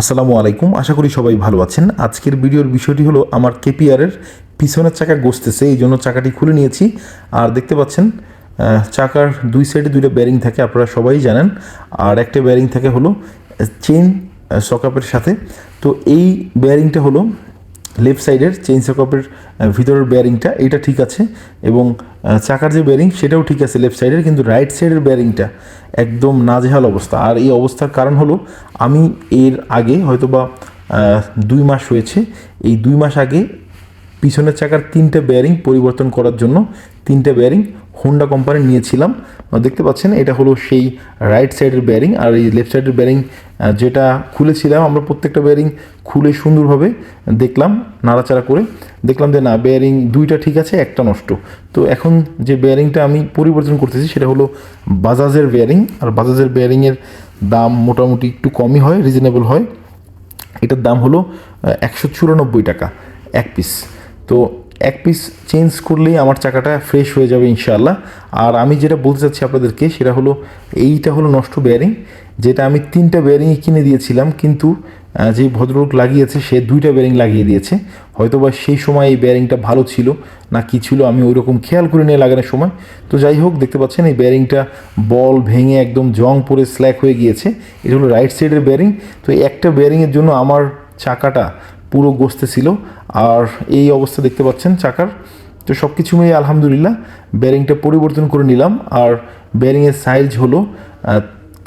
আসসালামু আলাইকুম। আশা করি সবাই ভালো আছেন। আজকের ভিডিওর বিষয়টি হলো আমার কেপিআরের পিছনের চাকা গসতেছে এই জন্য চাকাটি খুলে নিয়েছি। আর দেখতে পাচ্ছেন চাকার দুই সাইডে দুইটা ব্যারিং থাকে, আপনারা সবাই জানেন। আর একটা ব্যারিং থাকে হলো চেইন সকাপের সাথে। তো এই ব্যারিংটা হলো লেফট সাইডের চেইন সকাপের ভিতরের ব্যারিংটা এটা ঠিক আছে। এবং চাকার যে ব্যারিং সেটাও ঠিক আছে লেফট সাইডের কিন্তু রাইট সাইডের ব্যারিংটা একদম নাজেহাল অবস্থা। আর এই অবস্থার কারণ হলো, আমি এর আগে হয়তো বা দুই মাস হয়েছে। এই দুই মাস আগে পিছনের চাকার তিনটে বেয়ারিং পরিবর্তন করার জন্য তিনটে বেয়ারিং হোন্ডা কোম্পানি নিয়েছিলাম। দেখতে পাচ্ছেন, এটা হলো সেই রাইট সাইডের বেয়ারিং আর এই লেফট সাইডের বেয়ারিং যেটা খুলেছিলাম, আমরা প্রত্যেকটা বেয়ারিং খুলে সুন্দরভাবে দেখলাম, নাড়াচাড়া করে দেখলাম যে না বেয়ারিং দুইটা ঠিক আছে, একটা নষ্ট। তো এখন যে বেয়ারিংটা আমি পরিবর্তন করতেছি, সেটা হলো বাজাজের বেয়ারিং আর বাজাজের বেয়ারিংয়ের দাম মোটামুটি একটু কমই হয় রিজনেবল হয়। এটার দাম হলো একশো চুরানব্বই টাকা, এক পিস তো এক পিস চেঞ্জ করলেই আমার চাকাটা ফ্রেশ হয়ে যাবে ইনশাআল্লাহ। আর আমি যেটা বলতে চাচ্ছি আপনাদেরকে, সেটা হলো, এইটা হলো নষ্ট বেয়ারিং যেটা আমি তিনটা বেয়ারিংই কিনে দিয়েছিলাম, কিন্তু যে ভদ্রলোক লাগিয়েছে, সে দুইটা বেয়ারিং লাগিয়ে দিয়েছে। হয়তোবা সেই সময় এই বেয়ারিংটা ভালো ছিল, না কি ছিল, আমি ওই রকম খেয়াল করে নিয়ে লাগানোর সময়। তো যাই হোক, দেখতে পাচ্ছেন, এই বেয়ারিংটা বল ভেঙে একদম জং পরে স্ল্যাক হয়ে গিয়েছে। এটা হলো রাইট সাইডের বেয়ারিং তো একটা বেয়ারিংয়ের জন্য আমার চাকাটা পুরো গোস্তে ছিল। আর এই অবস্থা দেখতে পাচ্ছেন চাকার। তো সব কিছু মিলিয়ে আলহামদুলিল্লাহ বেয়ারিংটা পরিবর্তন করে নিলাম। আর বেয়ারিংয়ের সাইজ হলো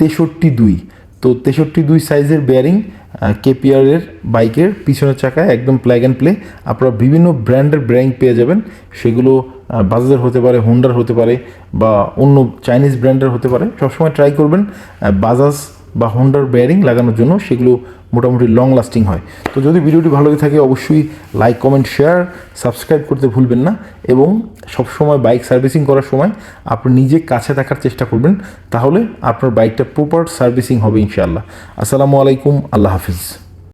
তেষট্টি দুই। তো তেষট্টি দুই সাইজের বেয়ারিং কেপিআরের বাইকের পিছনের চাকায় একদম প্ল্যাগ অ্যান্ড প্লে আপনারা বিভিন্ন ব্র্যান্ডের ব্র্যাং পেয়ে যাবেন। সেগুলো বাজাজের হতে পারে হোন্ডার হতে পারে বা অন্য চাইনিজ ব্র্যান্ডের হতে পারে। সবসময় ট্রাই করবেন বাজাজ বা হোন্ডার বেয়ারিং লাগানোর জন্য। সেগুলো মোটামুটি লং লাস্টিং হয়। তো যদি ভিডিওটি ভালো লেগে থাকে, অবশ্যই লাইক কমেন্ট শেয়ার সাবস্ক্রাইব করতে ভুলবেন না। এবং সবসময় বাইক সার্ভিসিং করার সময় আপনি নিজে কাছে থাকার চেষ্টা করবেন, তাহলে আপনার বাইকটা প্রপার সার্ভিসিং হবে ইনশাআল্লাহ। আসসালামু আলাইকুম, আল্লাহ হাফিজ।